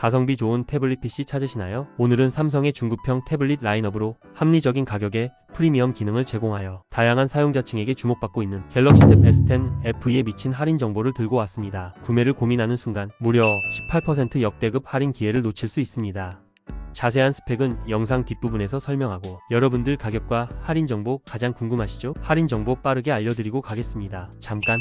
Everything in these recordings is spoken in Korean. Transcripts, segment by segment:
가성비 좋은 태블릿 PC 찾으시나요? 오늘은 삼성의 중급형 태블릿 라인업으로 합리적인 가격에 프리미엄 기능을 제공하여 다양한 사용자층에게 주목받고 있는 갤럭시 탭 S10 FE에 미친 할인 정보를 들고 왔습니다. 구매를 고민하는 순간 무려 18% 역대급 할인 기회를 놓칠 수 있습니다. 자세한 스펙은 영상 뒷부분에서 설명하고 여러분들 가격과 할인 정보 가장 궁금하시죠? 할인 정보 빠르게 알려드리고 가겠습니다. 잠깐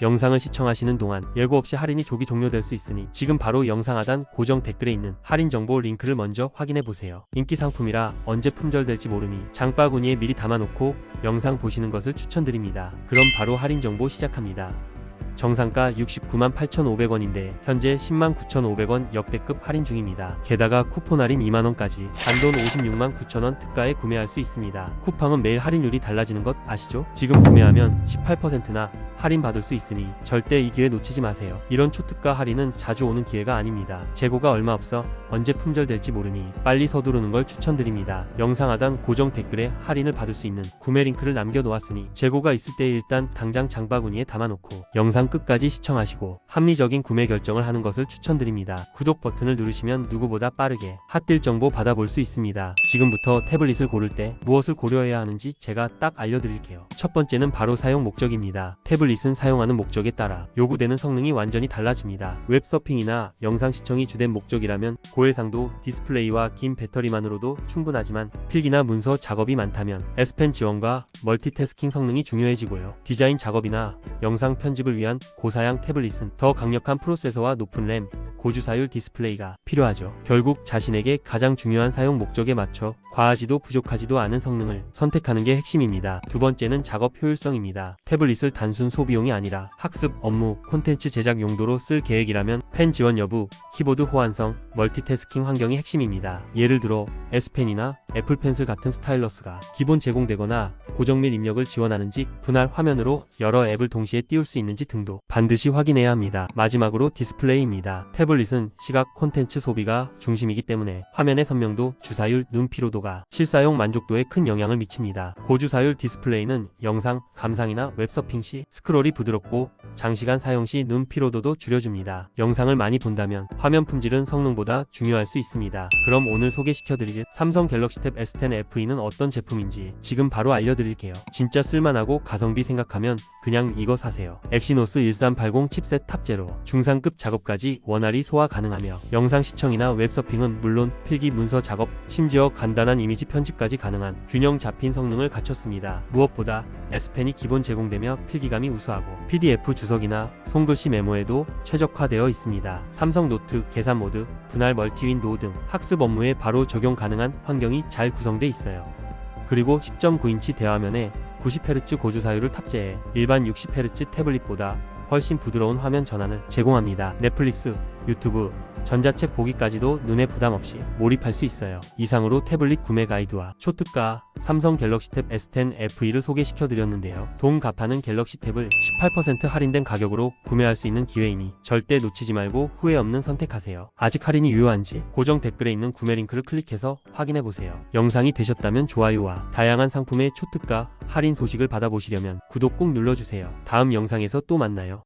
영상을 시청하시는 동안 예고 없이 할인이 조기 종료될 수 있으니 지금 바로 영상 하단 고정 댓글에 있는 할인 정보 링크를 먼저 확인해 보세요. 인기 상품이라 언제 품절될지 모르니 장바구니에 미리 담아놓고 영상 보시는 것을 추천드립니다. 그럼 바로 할인 정보 시작합니다. 정상가 69만 8,500원인데 현재 10만 9,500원 역대급 할인 중입니다. 게다가 쿠폰 할인 2만원까지 단돈 56만 9천원 특가에 구매할 수 있습니다. 쿠팡은 매일 할인율이 달라지는 것 아시죠? 지금 구매하면 18%나 할인 받을 수 있으니 절대 이 기회 놓치지 마세요. 이런 초특가 할인은 자주 오는 기회가 아닙니다. 재고가 얼마 없어 언제 품절될지 모르니 빨리 서두르는 걸 추천드립니다. 영상 하단 고정 댓글에 할인을 받을 수 있는 구매 링크를 남겨놓았으니 재고가 있을 때 일단 당장 장바구니에 담아놓고 영상 끝까지 시청하시고 합리적인 구매 결정을 하는 것을 추천드립니다. 구독 버튼을 누르시면 누구보다 빠르게 핫딜 정보 받아볼 수 있습니다. 지금부터 태블릿을 고를 때 무엇을 고려해야 하는지 제가 딱 알려드릴게요. 첫 번째는 바로 사용 목적입니다. 태블릿은 사용하는 목적에 따라 요구되는 성능이 완전히 달라집니다. 웹서핑이나 영상 시청이 주된 목적이라면 고해상도 디스플레이와 긴 배터리만으로도 충분하지만 필기나 문서 작업이 많다면 S펜 지원과 멀티태스킹 성능이 중요해지고요. 디자인 작업이나 영상 편집을 위한 고사양 태블릿은 더 강력한 프로세서와 높은 램, 고주사율 디스플레이가 필요하죠. 결국 자신에게 가장 중요한 사용 목적에 맞춰 과하지도 부족하지도 않은 성능을 선택하는 게 핵심입니다. 두 번째는 작업 효율성입니다. 태블릿을 단순 소비용이 아니라 학습, 업무, 콘텐츠 제작 용도로 쓸 계획이라면 펜 지원 여부, 키보드 호환성, 멀티태스킹 환경이 핵심입니다. 예를 들어 S펜이나 애플 펜슬 같은 스타일러스가 기본 제공되거나 고정밀 입력을 지원하는지 분할 화면으로 여러 앱을 동시에 띄울 수 있는지 등도 반드시 확인해야 합니다. 마지막으로 디스플레이입니다. 태블릿 은 시각 콘텐츠 소비가 중심이기 때문에 화면의 선명도, 주사율, 눈 피로도가 실사용 만족도에 큰 영향을 미칩니다. 고주사율 디스플레이는 영상, 감상이나 웹서핑 시 스크롤이 부드럽고 장시간 사용 시 눈 피로도도 줄여줍니다. 영상을 많이 본다면 화면 품질은 성능보다 중요할 수 있습니다. 그럼 오늘 소개시켜드릴 삼성 갤럭시 탭 S10 FE는 어떤 제품인지 지금 바로 알려드릴게요. 진짜 쓸만하고 가성비 생각하면 그냥 이거 사세요. 엑시노스 1380 칩셋 탑제로 중상급 작업까지 원활히 소화 가능하며 영상 시청이나 웹서핑은 물론 필기 문서 작업, 심지어 간단한 이미지 편집까지 가능한 균형 잡힌 성능을 갖췄습니다. 무엇보다 S펜이 기본 제공되며 필기감이 우수하고 PDF 주석이나 손글씨 메모에도 최적화되어 있습니다. 삼성 노트, 계산 모드, 분할 멀티 윈도우 등 학습 업무에 바로 적용 가능한 환경이 잘 구성돼 있어요. 그리고 10.9인치 대화면에 90Hz 고주사율을 탑재해 일반 60Hz 태블릿보다 훨씬 부드러운 화면 전환을 제공합니다. 넷플릭스, 유튜브, 전자책 보기까지도 눈에 부담 없이 몰입할 수 있어요. 이상으로 태블릿 구매 가이드와 초특가 삼성 갤럭시 탭 S10 FE를 소개시켜 드렸는데요. 돈 갚하는 갤럭시 탭을 18% 할인된 가격으로 구매할 수 있는 기회이니 절대 놓치지 말고 후회 없는 선택하세요. 아직 할인이 유효한지 고정 댓글에 있는 구매 링크를 클릭해서 확인해 보세요. 영상이 되셨다면 좋아요와 다양한 상품의 초특가 할인 소식을 받아보시려면 구독 꼭 눌러주세요. 다음 영상에서 또 만나요.